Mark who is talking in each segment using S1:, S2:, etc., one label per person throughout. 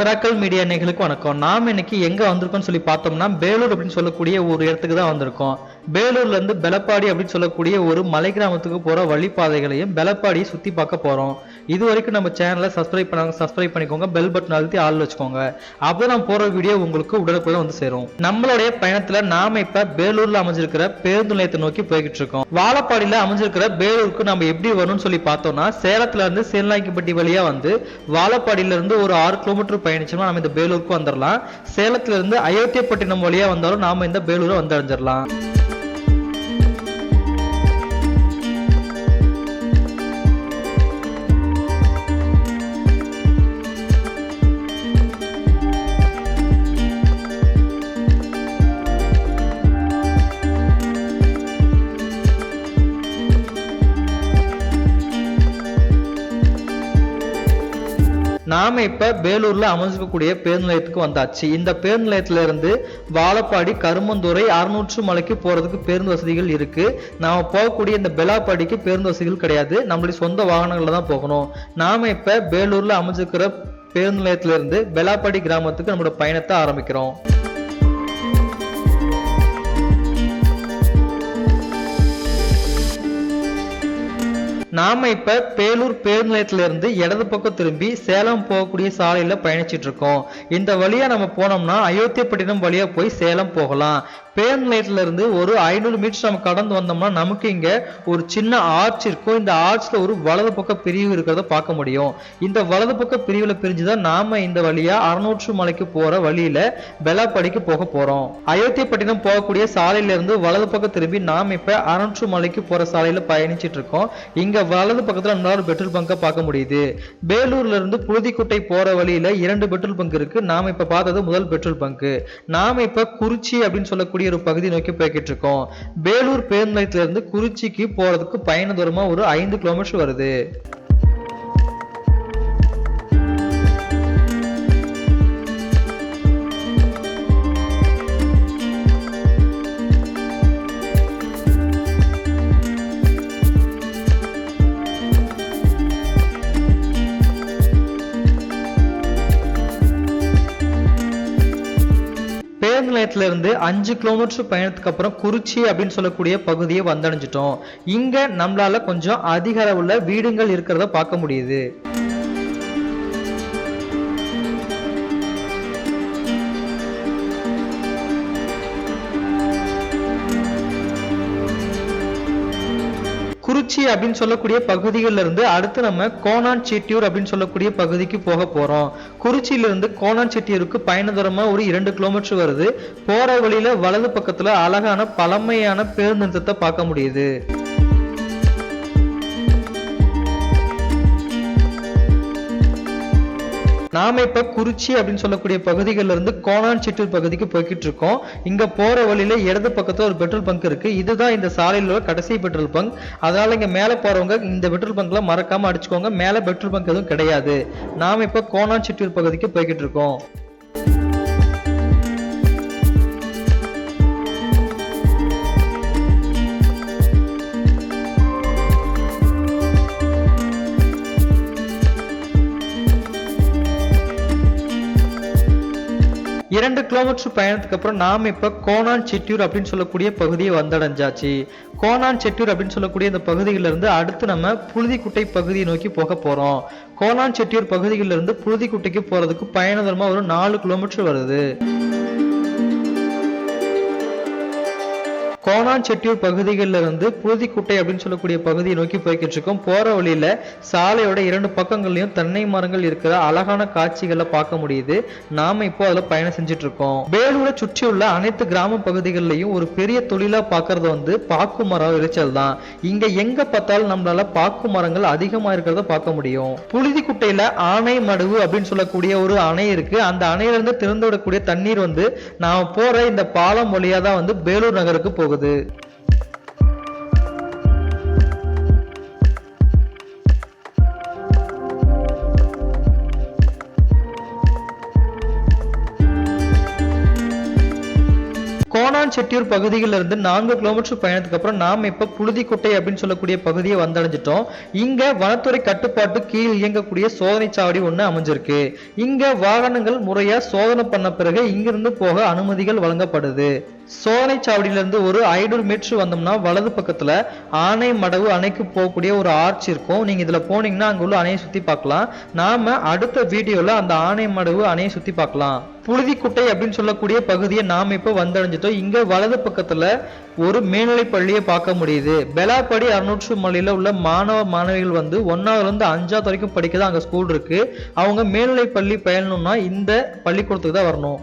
S1: Miracle media நேர்களுக்கு வணக்கம். நாம் இன்னைக்கு எங்க வந்திருக்கோம்னு சொல்லி பார்த்தோம்னா பேலூர் அப்படின்னு சொல்லக்கூடிய ஒரு இடத்துக்கு தான் வந்திருக்கோம். பேலூர்ல இருந்து பெலப்பாடி அப்படின்னு சொல்லக்கூடிய ஒரு மலை கிராமத்துக்கு போற வழிபாதைகளையும் பெலப்பாடியை சுத்தி பார்க்க போறோம். இது வரைக்கும் நம்ம சேனலை சப்ஸ்கிரைப் பண்ணாங்க சப்ஸ்கிரைப் பண்ணிக்கோங்க. பெல் பட்டன் அழுத்தி ஆள் வச்சுக்கோங்க. அப்போ நான் போகிற வீடியோ உங்களுக்கு உடனுக்குடன் வந்து சேரும். நம்மளுடைய பயணத்தில் நாம இப்போ பேலூரில் அமைஞ்சிருக்கிற பேருந்து நிலையத்தை நோக்கி போய்கிட்டு இருக்கோம் வாழப்பாடியில் அமைஞ்சிருக்கிற பேலூருக்கு நம்ம எப்படி வரணும்னு சொல்லி பார்த்தோம்னா சேலத்துல இருந்து சேலநாய்க்குப்பட்டி வழியா வந்து வாழப்பாடியில இருந்து ஒரு ஆறு கிலோமீட்டர் பயணிச்சோம்னா நம்ம இந்த பேலூருக்கு வந்துடலாம் சேலத்துல இருந்து அயோத்தியப்பட்டினம் வழியா வந்தாலும் நாம இந்த பேலூரை வந்து நாம இப்ப பேலூர்ல அமைஞ்சிருக்கக்கூடிய பேருந்து நிலையத்துக்கு வந்தாச்சு. இந்த பேருந்து நிலையத்துல இருந்து வாழப்பாடி கருமந்துறை அறுநூற்று மலைக்கு போறதுக்கு பேருந்து வசதிகள் இருக்கு. நாம போகக்கூடிய இந்த பெலாப்பாடிக்கு பேருந்து வசதிகள் கிடையாது. நம்மளுடைய சொந்த வாகனங்கள்ல தான் போகணும். நாம இப்ப பேலூர்ல அமைஞ்சிருக்கிற பேருந்து நிலையத்துல இருந்து பெலாப்பாடி கிராமத்துக்கு நம்மளோட பயணத்தை ஆரம்பிக்கிறோம். நாம இப்ப பேலூர் பேருந்து நிலையத்துல இருந்து இடது பக்கம் திரும்பி சேலம் போகக்கூடிய சாலையில பயணிச்சிட்டு இருக்கோம். இந்த வழியா நம்ம போனோம்னா அயோத்தியப்பட்டினம் வழியா போய் சேலம் போகலாம். பேன் லைட்ல இருந்து ஒரு ஐநூறு மீட்டர் நம்ம கடந்து வந்தோம்னா நமக்கு இங்க ஒரு சின்ன ஆர்ச் இருக்கும். இந்த ஆர்ச்ல ஒரு வலது பக்க பிரிவு இருக்கிறத பார்க்க முடியும். இந்த வலது பக்க பிரிவுல பிரிஞ்சுதான் நாம இந்த வழியா அறுநூற்று மலைக்கு போற வழியில பெலாப்படிக்கு போக போறோம். அயோத்தியப்பட்டினம் போகக்கூடிய சாலையில இருந்து வலது பக்கம் திரும்பி நாம இப்ப அறுநூற்று மலைக்கு போற சாலையில பயணிச்சிட்டு இருக்கோம். இங்க வலது பக்கத்துல நம்மளால பெட்ரோல் பங்கை பார்க்க முடியுது. பேலூர்ல இருந்து புழுதிக்குட்டை போற வழியில இரண்டு பெட்ரோல் பங்க் இருக்கு. நாம இப்ப பார்த்தது முதல் பெட்ரோல் பங்க். நாம இப்ப குறிச்சி அப்படின்னு சொல்லக்கூடிய ஒரு பகுதி நோக்கி போய்கிட்டு இருக்கோம் பேலூர் பேருந்து நிலையத்திலிருந்து குறிச்சிக்கு போறதுக்கு பயண தூரமா ஒரு ஐந்து கிலோமீட்டர் வருது. பேருந்து இருந்து அஞ்சு கிலோமீட்டர் பயணத்துக்கு அப்புறம் குறிச்சி அப்படின்னு சொல்லக்கூடிய பகுதியை வந்தடைஞ்சிட்டோம். இங்க நம்மளால கொஞ்சம் அதிக அளவுல வீடுகள் இருக்கிறத பார்க்க முடியுது. குறிச்சி அப்படின்னு சொல்லக்கூடிய பகுதிகளில் இருந்து அடுத்து நம்ம கோனான் செட்டியூர் அப்படின்னு சொல்லக்கூடிய பகுதிக்கு போக போகிறோம் குறிச்சியிலிருந்து கோனான் செட்டியூருக்கு பயண தூரமாக ஒரு இரண்டு கிலோமீட்டர் வருது. போகிற வழியில் வலது பக்கத்தில் அழகான பழமையான பேருந்து நிறுத்தத்தை பார்க்க முடியுது. நாம இப்ப குறிச்சி அப்படின்னு சொல்லக்கூடிய பகுதிகள்ல இருந்து கோணான் சிற்றூர் பகுதிக்கு போய்கிட்டு இருக்கோம். இங்க போற வழியில இடது பக்கத்துல ஒரு பெட்ரோல் பங்க் இருக்கு. இதுதான் இந்த சாலையில உள்ள கடைசி பெட்ரோல் பங்க். அதனால இங்க மேல போறவங்க இந்த பெட்ரோல் பங்க்ல மறக்காம அடிச்சுக்கோங்க. மேல பெட்ரோல் பங்க் எதுவும் கிடையாது. நாம இப்ப கோணான்சிட்டூர் சிற்றூர் பகுதிக்கு போய்கிட்டு இருக்கோம். இரண்டு கிலோமீட்டர் பயணத்துக்கு அப்புறம் நாம இப்போ கோனான் செட்டியூர் அப்படின்னு சொல்லக்கூடிய பகுதியை வந்தடைஞ்சாச்சு. கோனான் செட்டியூர் அப்படின்னு சொல்லக்கூடிய இந்த பகுதியிலிருந்து அடுத்து நம்ம புழுதிக்குட்டை பகுதியை நோக்கி போக போகிறோம் கோனான் செட்டியூர் பகுதியிலிருந்து புழுதிக்குட்டைக்கு போகிறதுக்கு பயண தூரமா ஒரு நாலு கிலோமீட்டர் வருது. கோணாஞ்செட்டியூர் பகுதிகளில் இருந்து புழுதிக்குட்டை அப்படின்னு சொல்லக்கூடிய பகுதியை நோக்கி போய்கிட்டு இருக்கோம் போகிற வழியில் சாலையோட இரண்டு பக்கங்கள்லையும் தென்னை மரங்கள் இருக்கிற அழகான காட்சிகளை பார்க்க முடியுது. நாம இப்போ அதில் பயணம் செஞ்சுட்டு இருக்கோம் வேலூரை சுற்றியுள்ள அனைத்து கிராம பகுதிகளிலையும் ஒரு பெரிய தொழிலாக பார்க்கறது வந்து பாக்கு மரம் விளைச்சல் தான். இங்க எங்க பார்த்தாலும் நம்மளால பாக்கு மரங்கள் அதிகமாக இருக்கிறத பார்க்க முடியும். புழுதிக்குட்டையில ஆணை மடுவு அப்படின்னு சொல்லக்கூடிய ஒரு அணை இருக்கு. அந்த அணையிலேருந்து திறந்து விடக்கூடிய தண்ணீர் வந்து நாம போற இந்த பாலம் வழியாக தான் வந்து வேலூர் நகருக்கு போகுது. போகுது கோணான் செட்டியூர் பகுதியிலிருந்து நான்கு கிலோமீட்டர் பயணத்துக்கு அப்புறம் நாம இப்ப புழுதிக்குட்டை அப்படின்னு சொல்லக்கூடிய பகுதியை வந்தடைஞ்சிட்டோம். இங்க வனத்துறை கட்டுப்பாட்டு கீழ் இயங்கக்கூடிய சோதனை சாவடி ஒன்று அமைஞ்சிருக்கு. இங்க வாகனங்கள் முறையா சோதனை பண்ண பிறகு இங்கிருந்து போக அனுமதிகள் வழங்கப்படுது. சோதனை சாவடியிலிருந்து ஒரு ஐநூறு மீட்டர் வந்தோம்னா வலது பக்கத்தில் ஆனை மடவு அணைக்கு போகக்கூடிய ஒரு ஆர்ச் இருக்கும். நீங்கள் இதில் போனீங்கன்னா அங்கே உள்ள அணையை சுற்றி பார்க்கலாம். நாம் அடுத்த வீடியோவில் அந்த ஆனை மடவு அணையை சுற்றி பார்க்கலாம். புழுதிக்குட்டை அப்படின்னு சொல்லக்கூடிய பகுதியை நாம் இப்போ வந்தடைஞ்சிட்டோம். இங்கே வலது பக்கத்தில் ஒரு மேல்நிலை பள்ளியை பார்க்க முடியுது. பெலாப்படி அறுநூற்று மலையில் உள்ள மாணவ மாணவிகள் வந்து ஒன்றாவதுலேருந்து அஞ்சாவது வரைக்கும் படிக்கதான் அங்கே ஸ்கூல் இருக்குது அவங்க மேல்நிலை பள்ளி பயிலணும்னா இந்த பள்ளிக்கூடத்துக்கு தான் வரணும்.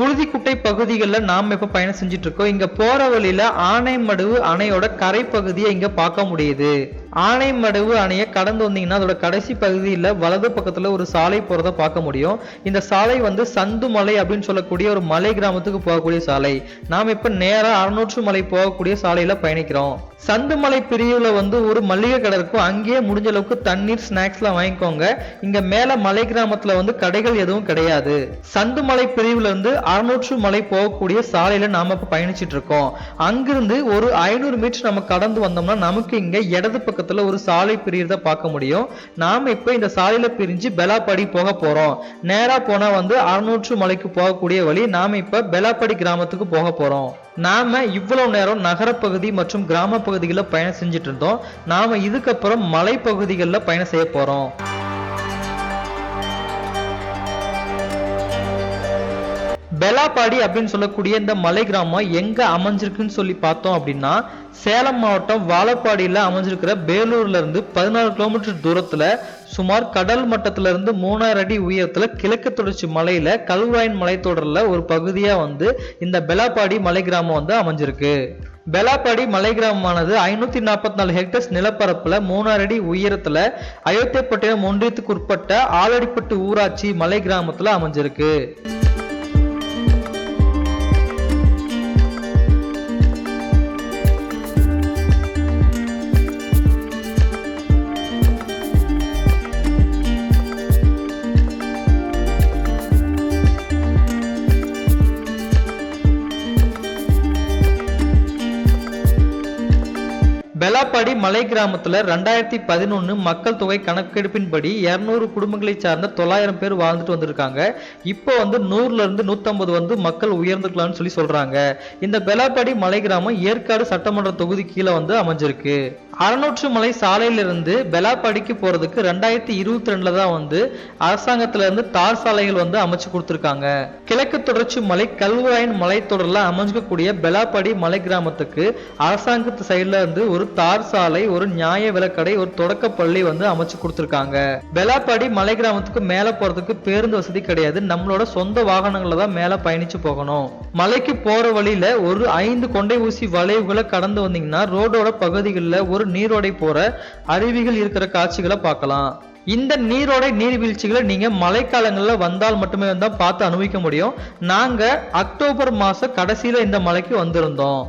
S1: புழுதிக்குட்டை பகுதிகளில் நாம் இப்போ பயணம் செஞ்சுட்டு இருக்கோம்? இங்கே போகிற வழியில் ஆனைமடுவு அணையோட கரை பகுதியை இங்கே பார்க்க முடியுது. ஆனைமடுவு அணையை கடந்து வந்தீங்கன்னா அதோட கடைசி பகுதியில் வலது பக்கத்துல ஒரு சாலை போகிறத பார்க்க முடியும். இந்த சாலை வந்து சந்து மலை அப்படின்னு சொல்லக்கூடிய ஒரு மலை கிராமத்துக்கு போகக்கூடிய சாலை. நாம் இப்போ நேராக அறுநூற்று மலை போகக்கூடிய சாலையில் பயணிக்கிறோம். சந்துமலை பிரிவுல வந்து ஒரு மளிகை கடை இருக்கும். அங்கேயே முடிஞ்ச அளவுக்கு தண்ணீர் ஸ்நாக்ஸ்லாம் வாங்கிக்கோங்க. இங்க மேல மலை கிராமத்துல வந்து கடைகள் எதுவும் கிடையாது. சந்துமலை பிரிவுல இருந்து அறுநூற்று மலை போகக்கூடிய சாலையில நாம இப்ப பயணிச்சிட்டு இருக்கோம். அங்கிருந்து ஒரு ஐநூறு மீட்டர் நம்ம கடந்து வந்தோம்னா நமக்கு இங்க இடது பக்கம் பக்கத்துல ஒரு சாலை பிரியறத பார்க்க முடியும். நாம இப்ப இந்த சாலையில பிரிஞ்சு பெலாப்படி போக போறோம். நேரா போனா வந்து அறுநூற்று மலைக்கு போகக்கூடிய வழி நாம இப்ப பெலாப்படி கிராமத்துக்கு போக போறோம். நாம இவ்வளவு நேரம் நகரப்பகுதி மற்றும் கிராம பகுதிகளில் பயணம் செஞ்சுட்டு இருந்தோம். நாம இதுக்கப்புறம் மலைப்பகுதிகளில் பயணம் செய்ய போறோம். பெலாப்பாடி அப்படின்னு சொல்லக்கூடிய இந்த மலை கிராமம் எங்க அமைஞ்சிருக்குன்னு சொல்லி பார்த்தோம் அப்படின்னா சேலம் மாவட்டம் வாழப்பாடியில அமைஞ்சிருக்கிற பேலூர்ல இருந்து பதினாறு கிலோமீட்டர் தூரத்துல சுமார் கடல் மட்டத்துல இருந்து மூணாயிரம் அடி உயரத்துல கிழக்கு தொடர்ச்சி மலையில கல்வாயின் மலைத்தொடரில் ஒரு பகுதியா வந்து இந்த பெலாப்பாடி மலை கிராமம் வந்து அமைஞ்சிருக்கு. பெலாப்பாடி மலை கிராமமானது ஐநூத்தி நாற்பத்தி நாலு ஹெக்டர்ஸ் நிலப்பரப்புல மூணாயிரம் அடி உயரத்துல அயோத்தியப்பட்டினம் ஒன்றியத்துக்கு உட்பட்ட ஆலடிப்பட்டு ஊராட்சி மலை கிராமத்துல அமைஞ்சிருக்கு. மலை கிராமத்துல ரெண்டாயிரத்தி பதினொன்னு மக்கள் தொகை கணக்கெடுப்பின்படி இருநூறு குடும்பங்களை சார்ந்த தொள்ளாயிரம் பேர் வாழ்ந்துட்டு வந்திருக்காங்க. இப்போ வந்து நூறுல இருந்து வந்து மக்கள் உயர்ந்துக்கலாம்னு சொல்லி சொல்கிறாங்க இந்த பெலாப்பாடி மலை கிராமம் ஏற்காடு சட்டமன்ற தொகுதி கீழே வந்து அமைஞ்சிருக்கு. அறநூற்று மலை சாலையிலிருந்து பெலாப்பாடிக்கு போறதுக்கு ரெண்டாயிரத்தி இருபத்தி ரெண்டில் தான் வந்து அரசாங்கத்துல இருந்து தார் சாலைகள் வந்து அமைச்சு கொடுத்துருக்காங்க. கிழக்கு தொடர்ச்சி மலை கல்வராயன் மலைத்தொடர்ல அமைஞ்சிக்கக்கூடிய பெலாப்பாடி மலை கிராமத்துக்கு அரசாங்கத்து சைடுல இருந்து ஒரு தார் சாலை ஒரு நியாய விலக்கடை ஒரு தொடக்க பள்ளி வந்து அமைச்சு கொடுத்துருக்காங்க. பெலாப்பாடி மலை கிராமத்துக்கு மேல போறதுக்கு பேருந்து வசதி கிடையாது. நம்மளோட சொந்த வாகனங்கள்ல தான் மேல பயணிச்சு போகணும். மலைக்கு போற வழியில ஒரு ஐந்து கொண்டை ஊசி வளைவுகளை கடந்து வந்தீங்கன்னா ரோடோட பகுதிகளில் ஒரு நீரோடை போற அருவிகள் இருக்கிற காட்சிகளை பார்க்கலாம். இந்த நீரோடை நீர்வீழ்ச்சிகளை நீங்க மழைக்காலங்களில் வந்தால் மட்டுமே தான் பார்த்து அனுபவிக்க முடியும். நாங்க அக்டோபர் மாசம் கடைசியில இந்த மலைக்கு வந்திருந்தோம்.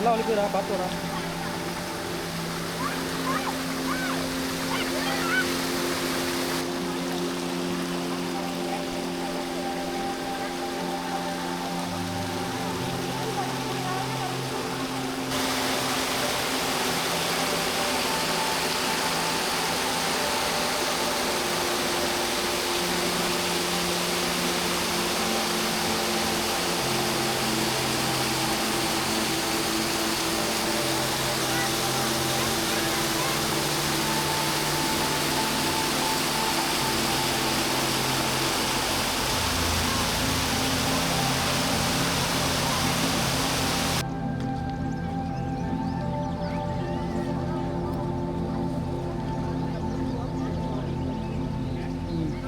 S1: நல்லா வலிக்குறா பார்த்து வரா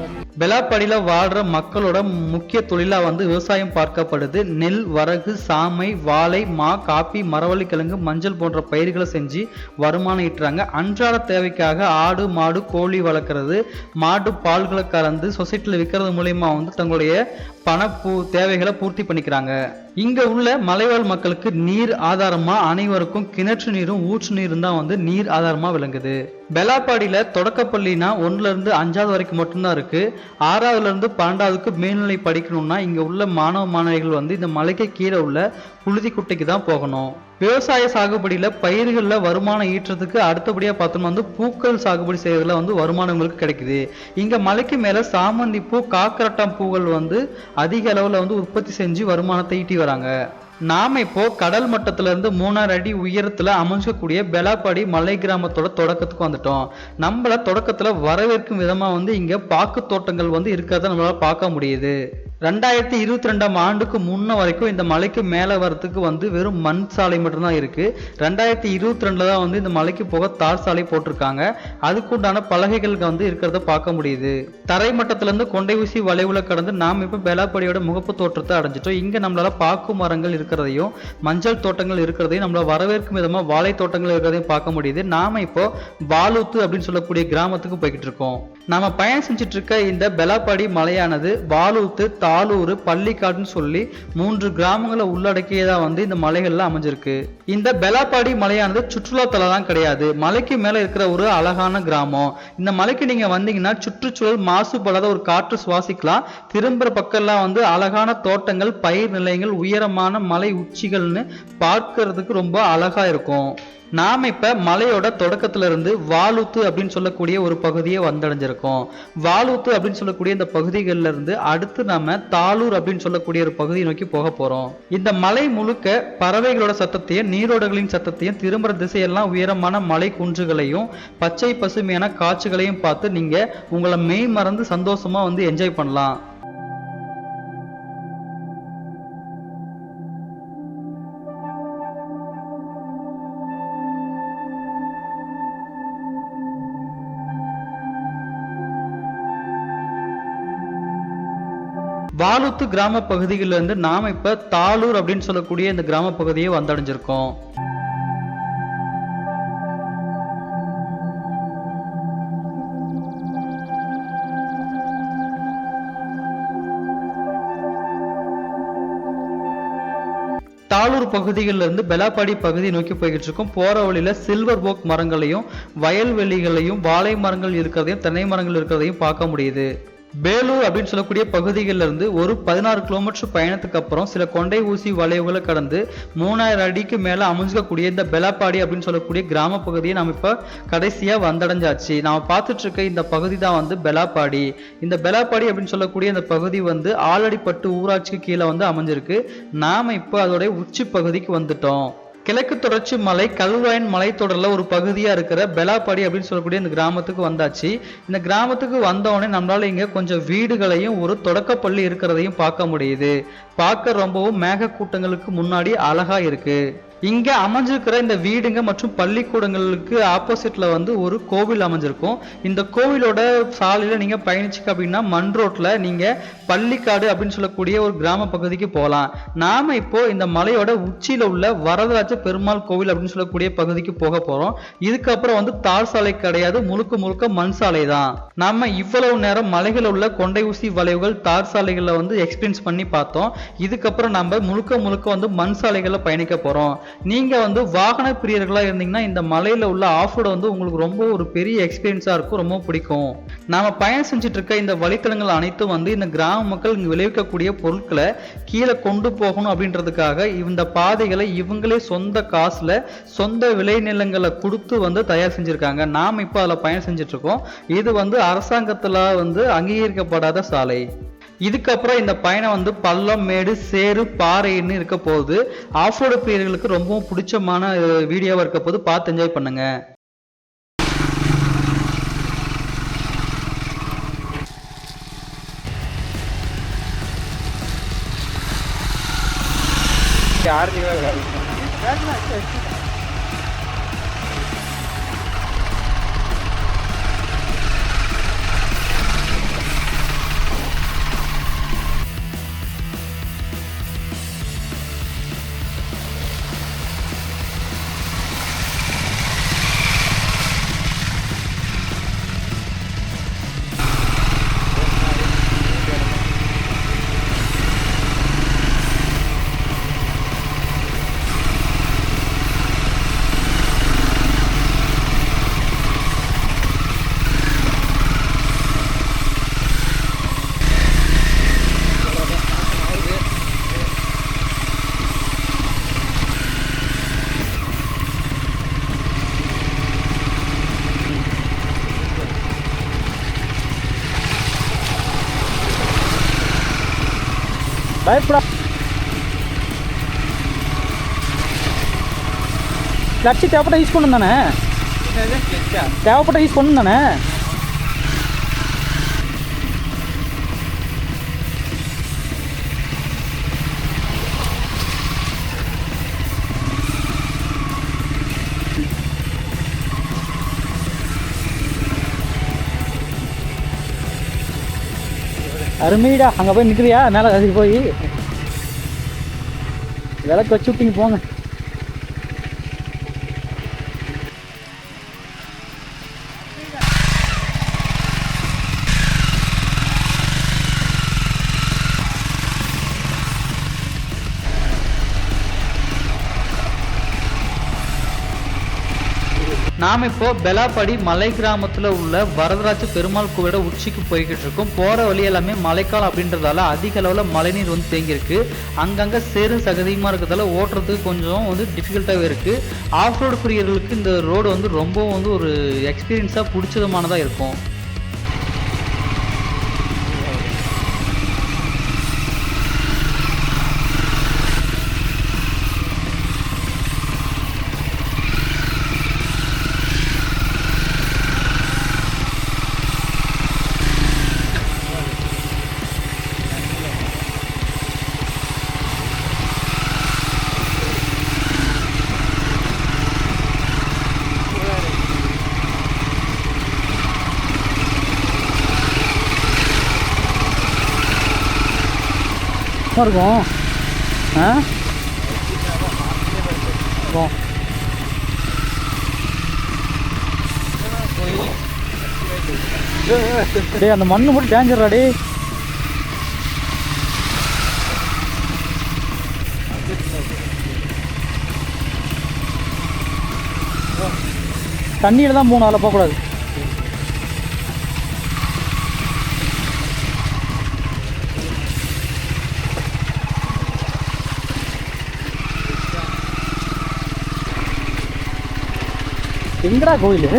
S1: button. பெலாப்படியில் வாழ்கிற மக்களோட முக்கிய தொழிலாக வந்து விவசாயம் பார்க்கப்படுது. நெல் வரகு சாமை வாழை மா காப்பி மரவள்ளி கிழங்கு மஞ்சள் போன்ற பயிர்களை செஞ்சு வருமானம் ஈட்டுறாங்க. அன்றாட தேவைக்காக ஆடு மாடு கோழி வளர்க்குறது மாடு பால்களை கறந்து சொசைட்டியில் விற்கிறது மூலயமா வந்து தங்களுடைய பண பூ தேவைகளை பூர்த்தி பண்ணிக்கிறாங்க. இங்கே உள்ள மலைவாழ் மக்களுக்கு நீர் ஆதாரமாக அனைவருக்கும் கிணற்று நீரும் ஊற்று நீரும் தான் வந்து நீர் ஆதாரமாக விளங்குது. பெலாப்பாடியில் தொடக்கப்பள்ளினா ஒன்றுலேருந்து அஞ்சாவது வரைக்கும் மட்டும்தான் இருக்குது ஆறாவதுலேருந்து பன்னெண்டாவதுக்கு மேல்நிலை படிக்கணும்னா இங்கே உள்ள மாணவ மாணவிகள் வந்து இந்த மலைக்கு கீழே உள்ள புழுதி குட்டைக்கு தான் போகணும். விவசாய சாகுபடியில் பயிர்களில் வருமானம் ஈட்டுறதுக்கு அடுத்தபடியாக பார்த்தோம்னா வந்து பூக்கள் சாகுபடி செய்கிறதுல வந்து வருமானம் உங்களுக்கு கிடைக்குது. இங்கே மலைக்கு மேலே சாமந்தி பூ காக்கரட்டாம் பூக்கள் வந்து அதிக அளவில் வந்து உற்பத்தி செஞ்சு வருமானத்தை ஈட்டி வராங்க. நாம இப்போ கடல் மட்டத்துல இருந்து மூணாறு அடி உயரத்துல அமைஞ்சக்கூடிய பெலாப்பாடி மலை கிராமத்தோட தொடக்கத்துக்கு வந்துட்டோம். நம்மள தொடக்கத்துல வரவேற்கும் விதமா வந்து இங்க பாக்கு தோட்டங்கள் வந்து இருக்கிறத நம்மளால பார்க்க முடியுது. ரெண்டாயிரத்தி இருபத்தி ரெண்டாம் ஆண்டுக்கு முன்ன வரைக்கும் இந்த மலைக்கு மேலே வரத்துக்கு வந்து வெறும் மண் சாலை மட்டும்தான் இருக்கு. ரெண்டாயிரத்தி இருபத்தி ரெண்டுல தான் வந்து இந்த மலைக்கு போக தார் சாலை போட்டிருக்காங்க. அதுக்குண்டான பலகைகள் வந்து இருக்கிறத பார்க்க முடியுது. தரை மட்டத்துலேருந்து கொண்டை ஊசி வளைவுல கடந்து நாம் இப்போ பெலாப்படியோட முகப்பு தோற்றத்தை அடைஞ்சிட்டோம். இங்க நம்மளால பாக்கு மரங்கள் இருக்கிறதையும் மஞ்சள் தோட்டங்கள் இருக்கிறதையும் நம்மள வரவேற்கும் விதமா வாழை தோட்டங்கள் இருக்கிறதையும் பார்க்க முடியுது. நாம இப்போ வாலூத்து அப்படின்னு சொல்லக்கூடிய கிராமத்துக்கு போய்கிட்டு இருக்கோம். நாம பயணம் செஞ்சுட்டு இருக்க இந்த பெலாப்பாடி மலையானது வாலூத்து ஆலூர் பள்ளிக்காடுன்னு சொல்லி மூன்று கிராமங்களை உள்ளடக்கியதா வந்து இந்த மலைகள்லாம் அமைஞ்சிருக்கு. இந்த பெலாப்பாடி மலையானது சுற்றுலாத்தலம் கிடையாது. மலைக்கு மேல இருக்கிற ஒரு அழகான கிராமம். இந்த மலைக்கு நீங்க வந்தீங்கன்னா சுற்றுச்சூழல் மாசுபடாத ஒரு காற்று சுவாசிக்கலாம். திரும்புற பக்கம்லாம் வந்து அழகான தோட்டங்கள் பயிர் நிலையங்கள் உயரமான மலை உச்சிகள்னு பார்க்கறதுக்கு ரொம்ப அழகா இருக்கும். நாம் இப்போ மலையோட தொடக்கத்திலிருந்து வாலூத்து அப்படின்னு சொல்லக்கூடிய ஒரு பகுதியை வந்தடைஞ்சிருக்கோம். வாலூத்து அப்படின்னு சொல்லக்கூடிய இந்த பகுதிகளில் இருந்து அடுத்து நாம் தாளூர் அப்படின்னு சொல்லக்கூடிய ஒரு பகுதியை நோக்கி போக போகிறோம் இந்த மலை முழுக்க பறவைகளோட சத்தத்தையும் நீரோடுகளின் சத்தத்தையும் திரும்புகிற திசையெல்லாம் உயரமான மலை குன்றுகளையும் பச்சை பசுமையான காட்சிகளையும் பார்த்து நீங்கள் உங்களை மெய் மறந்து சந்தோஷமாக வந்து என்ஜாய் பண்ணலாம். வாலுத்து கிராம பகுதிகளில் இருந்து இப்போ இப்ப தாளூர் அப்படின்னு சொல்லக்கூடிய இந்த கிராம பகுதியை வந்தடைஞ்சிருக்கோம். தாளூர் பகுதிகளிலிருந்து பெலாப்பாடி பகுதி நோக்கி போய்கிட்டு இருக்கோம் போகிற வழியில் சில்வர் போக் மரங்களையும் வயல்வெளிகளையும் வாழை மரங்கள் இருக்கிறதையும் தென்னை மரங்கள் இருக்கிறதையும் பார்க்க முடியுது. பேலூர் அப்படின்னு சொல்லக்கூடிய பகுதிகளில் இருந்து ஒரு பதினாறு கிலோமீட்டர் பயணத்துக்கு அப்புறம் சில கொண்டை ஊசி வளைவுகளை கடந்து மூணாயிரம் அடிக்கு மேலே அமைஞ்சிக்கக்கூடிய இந்த பெலாப்பாடி அப்படின்னு சொல்லக்கூடிய கிராம பகுதியை நம்ம இப்போ கடைசியாக வந்தடைஞ்சாச்சு. நாம பார்த்துட்டு இருக்க இந்த பகுதி தான் வந்து பெலாப்பாடி. இந்த பெலாப்பாடி அப்படின்னு சொல்லக்கூடிய இந்த பகுதி வந்து ஆலடிப்பட்டு ஊராட்சிக்கு கீழே வந்து அமைஞ்சிருக்கு. நாம் இப்போ அதோடைய உச்சி பகுதிக்கு வந்துட்டோம். கிழக்கு தொடர்ச்சி மலை கல்வாயன் மலைத்தொடரில் ஒரு பகுதியாக இருக்கிற பெலாப்பாடி அப்படின்னு சொல்லக்கூடிய இந்த கிராமத்துக்கு வந்தாச்சு. இந்த கிராமத்துக்கு வந்தவொடனே நம்மளால் இங்கே கொஞ்சம் வீடுகளையும் ஒரு தொடக்கப்பள்ளி இருக்கிறதையும் பார்க்க முடியுது. பார்க்க ரொம்பவும் மேகக்கூட்டங்களுக்கு முன்னாடி அழகாக இருக்குது இங்க அமைஞ்சிருக்கிற இந்த வீடுங்க மற்றும் பள்ளிக்கூடங்களுக்கு ஆப்போசிட்ல வந்து ஒரு கோவில் அமைஞ்சிருக்கும். இந்த கோவிலோட சாலையில நீங்க பயணிச்சுக்க அப்படின்னா மண் ரோட்ல நீங்க பள்ளிக்காடு அப்படின்னு சொல்லக்கூடிய ஒரு கிராம பகுதிக்கு போகலாம். நாம இப்போ இந்த மலையோட உச்சியில உள்ள வரதராஜ பெருமாள் கோவில் அப்படின்னு சொல்லக்கூடிய பகுதிக்கு போக போறோம். இதுக்கப்புறம் வந்து தார் சாலை கிடையாது முழுக்க முழுக்க மண் சாலை தான். நாம இவ்வளவு நேரம் மலைகள் உள்ள கொண்டை ஊசி வளைவுகள் தார் சாலைகளை வந்து எக்ஸ்பீரியன்ஸ் பண்ணி பார்த்தோம். இதுக்கப்புறம் நம்ம முழுக்க முழுக்க வந்து மண் சாலைகளில் பயணிக்க போறோம். நீங்க வந்து வாகன பிரியர்களா இருந்தீங்கன்னா இந்த மலையில உள்ள ஆஃப் வந்து உங்களுக்கு ரொம்ப ஒரு பெரிய எக்ஸ்பீரியன்ஸா இருக்கும் ரொம்ப பிடிக்கும். நாம பயணம் செஞ்சுட்டு இருக்க இந்த வழித்தடங்கள் அனைத்தும் வந்து இந்த கிராம மக்கள் இங்க விளைவிக்கக்கூடிய பொருட்களை கீழே கொண்டு போகணும் அப்படின்றதுக்காக இந்த பாதைகளை இவங்களே சொந்த காசுல சொந்த விளைநிலங்களை கொடுத்து வந்து தயார் செஞ்சிருக்காங்க. நாம இப்போ அதில் பயணம் செஞ்சுட்டு இருக்கோம். இது வந்து அரசாங்கத்தில் வந்து அங்கீகரிக்கப்படாத சாலை. இதுக்கப்புறம் இந்த பயணம் வந்து பள்ளம் மேடு சேரு பாறைன்னு இருக்க போகுது. ஆஃப் பிரியர்களுக்கு ரொம்பவும் பிடிச்சமான வீடியோவாக இருக்க போது பார்த்து என்ஜாய் பண்ணுங்கள் चार
S2: பயப்படா கிளட்சி தேவைப்பட்ட யூஸ் பண்ணணும் தானே? தேவைப்பட்ட யூஸ் பண்ணணும் தானே? அருமைடா. அங்கே போய் நிற்கிறியா மேலே அதுக்கு போய். விளக்கு வச்சு விட்டிங்க போங்க.
S1: நாம் இப்போ பெலாப்படி மலை கிராமத்தில் உள்ள வரதராஜ பெருமாள் கோவிலோட உச்சிக்கு போய்கிட்டு இருக்கோம். போகிற வழி எல்லாமே மழைக்காலம் அப்படின்றதால அதிக அளவில் மழைநீர் வந்து தேங்கியிருக்கு. அங்கங்கே சேரும் சகதியமாக இருக்கிறதால ஓட்டுறதுக்கு கொஞ்சம் வந்து டிஃபிகல்ட்டாகவே இருக்குது ஆஃப் ரோடு பிரியர்களுக்கு இந்த ரோடு வந்து ரொம்பவும் வந்து ஒரு எக்ஸ்பீரியன்ஸாக பிடிச்சதமானதாக இருக்கும்.
S2: என்ன இருக்கும். ஆ? இருக்கும் அந்த மண்ணு மட்டும் டேஞ்சர்டா டேய். தண்ணியில் தான் போகணும் அதில் போகக்கூடாது. எங்கடா கோயில்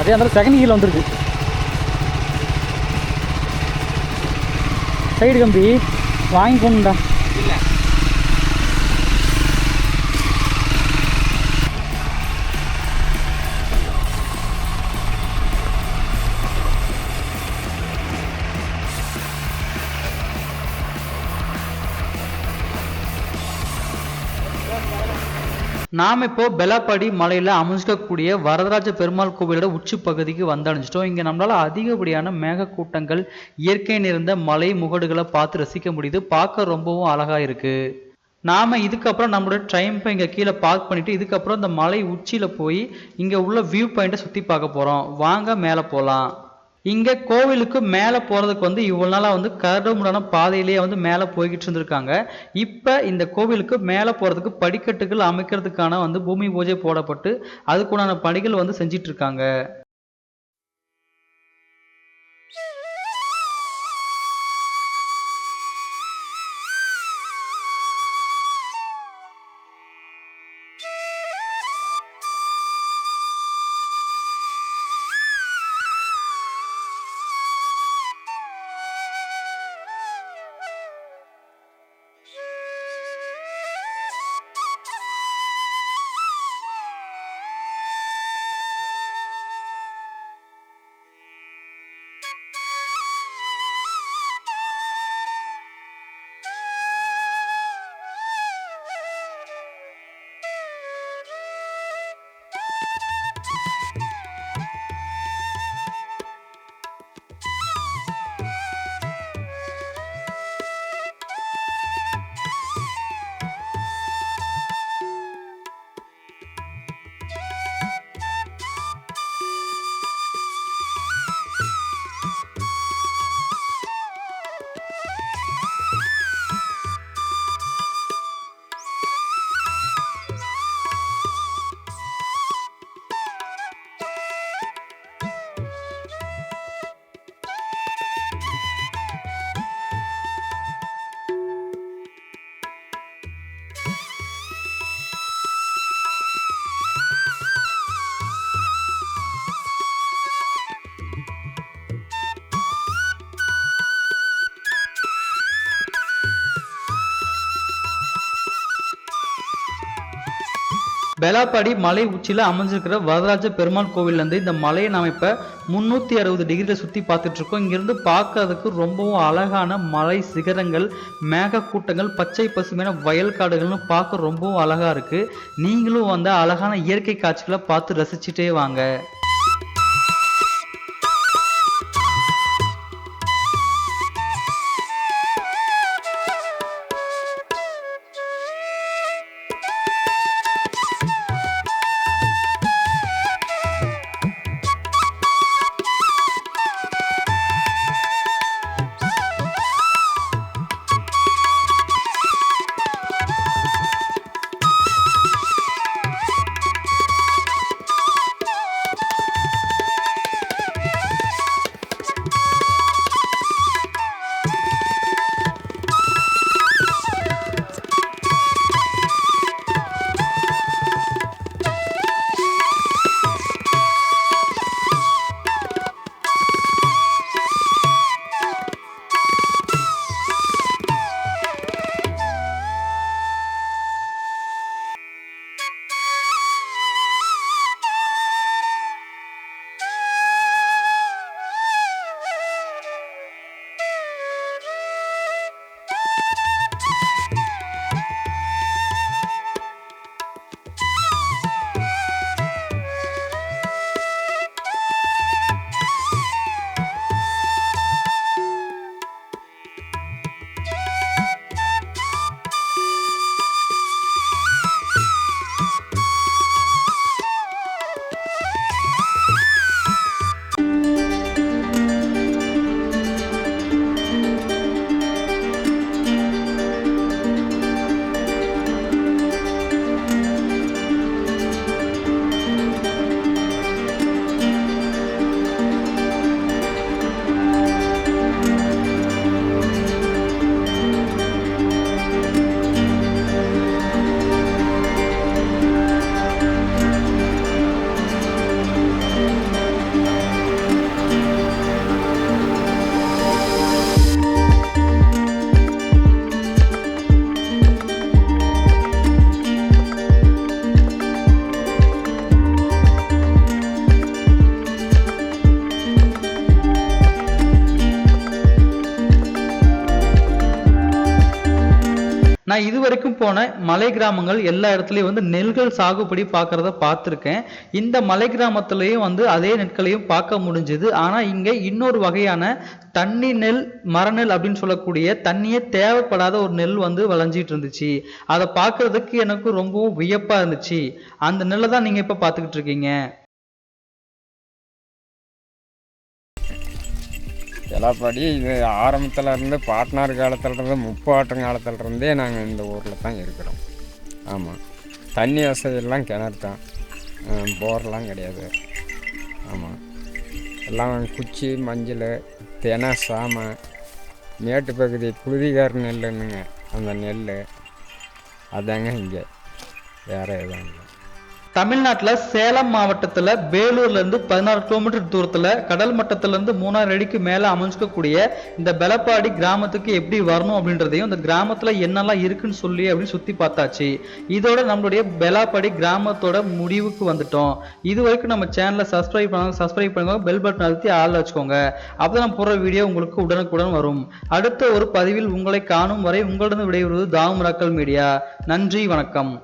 S2: அதே அந்த செகண்ட் கீழ வந்துருக்கு சைடு கம்பி. வாங்கி போகணுண்டா
S1: நாம் இப்போ பெலாப்பாடி மலையில் அமைஞ்சிக்கக்கூடிய வரதராஜ பெருமாள் கோவிலோட உச்சி பகுதிக்கு வந்தடைஞ்சிட்டோம். இங்கே நம்மளால் அதிகப்படியான மேகக்கூட்டங்கள் இயற்கை நிறைந்த மலை முகடுகளை பார்த்து ரசிக்க முடியுது. பார்க்க ரொம்பவும் அழகாக இருக்குது நாம் இதுக்கப்புறம் நம்மளோட ட்ரைம்பை இங்கே கீழே பார்க் பண்ணிவிட்டு இதுக்கப்புறம் இந்த மலை உச்சியில் போய் இங்கே உள்ள வியூ பாயிண்ட்டை சுற்றி பார்க்க போகிறோம் வாங்க மேலே போகலாம் இங்கே கோவிலுக்கு மேலே போகிறதுக்கு வந்து இவ்வளோ நாளாக வந்து கரடுமுடான பாதையிலேயே வந்து மேலே போய்கிட்டு இருந்திருக்காங்க. இப்போ இந்த கோவிலுக்கு மேலே போகிறதுக்கு படிக்கட்டுகள் அமைக்கிறதுக்கான வந்து பூமி பூஜை போடப்பட்டு அதுக்குண்டான பணிகள் வந்து செஞ்சிட்ருக்காங்க பெலாப்பாடி மலை உச்சியில் அமைஞ்சிருக்கிற வரதராஜ பெருமாள் கோவில்லேருந்து இந்த மலையை நாம் இப்போ முந்நூற்றி அறுபது டிகிரியில் சுற்றி பார்த்துட்ருக்கோம் இங்கேருந்து பார்க்கறதுக்கு ரொம்பவும் அழகான மலை சிகரங்கள் மேக கூட்டங்கள் பச்சை பசுமையான வயல் காடுகள்னு பார்க்க ரொம்பவும் அழகாக இருக்குது நீங்களும் வந்து அழகான இயற்கை காட்சிகளை பார்த்து ரசிச்சுட்டே வாங்க. நான் இது வரைக்கும் போன மலை கிராமங்கள் எல்லா இடத்துலையும் வந்து நெல்கள் சாகுபடி பார்க்கறத பார்த்துருக்கேன். இந்த மலை கிராமத்துலேயும் வந்து அதே நெற்களையும் பார்க்க முடிஞ்சுது. ஆனால் இங்கே இன்னொரு வகையான தண்ணி நெல் மரநெல் அப்படின்னு சொல்லக்கூடிய தண்ணியே தேவைப்படாத ஒரு நெல் வந்து விளைஞ்சிட்டு இருந்துச்சு. அதை பார்க்கறதுக்கு எனக்கு ரொம்பவும் வியப்பாக இருந்துச்சு. அந்த நெல்லை தான் நீங்கள் இப்போ பார்த்துக்கிட்டு இருக்கீங்க.
S3: எல்லாப்படி இது ஆரம்பத்தில் இருந்து பாட்னார் காலத்தில் இருந்து முப்பாட்டம் காலத்துலேருந்தே நாங்கள் இந்த ஊரில் தான் இருக்கிறோம். ஆமாம் தண்ணி வசதியெல்லாம் கிணறு தான். போர்லாம் கிடையாது. ஆமாம் எல்லாம் குச்சி மஞ்சள் தெனை சாமை மேட்டு பகுதி புழுதிகார் நெல்லுன்னுங்க. அந்த நெல் அதாங்க இங்கே. வேறு எதுவும் இல்லை.
S1: தமிழ்நாட்டில் சேலம் மாவட்டத்தில் வேலூர்லேருந்து பதினாறு கிலோமீட்டர் தூரத்தில் கடல் மட்டத்திலேருந்து மூணாறு மூணாயிரம் அடிக்கு மேலே அமைஞ்சிக்கக்கூடிய இந்த பெலப்பாடி கிராமத்துக்கு எப்படி வரணும் அப்படின்றதையும் இந்த கிராமத்தில் என்னெல்லாம் இருக்குன்னு சொல்லி அப்படின்னு சுற்றி பார்த்தாச்சு. இதோட நம்மளுடைய பெலாப்பாடி கிராமத்தோட முடிவுக்கு வந்துட்டோம். இது வரைக்கும் நம்ம சேனலை சப்ஸ்கிரைப் பண்ணாங்க சப்ஸ்கிரைப் பண்ணுங்க பெல் பட்டன் அழுத்தி ஆள் வச்சுக்கோங்க. அப்பதான் நான் போடுற வீடியோ உங்களுக்கு உடனுக்குடன் வரும். அடுத்த ஒரு பதிவில் உங்களை காணும் வரை உங்களிடம் விடைபெறுவது தாமுராக்கல் மீடியா. நன்றி வணக்கம்.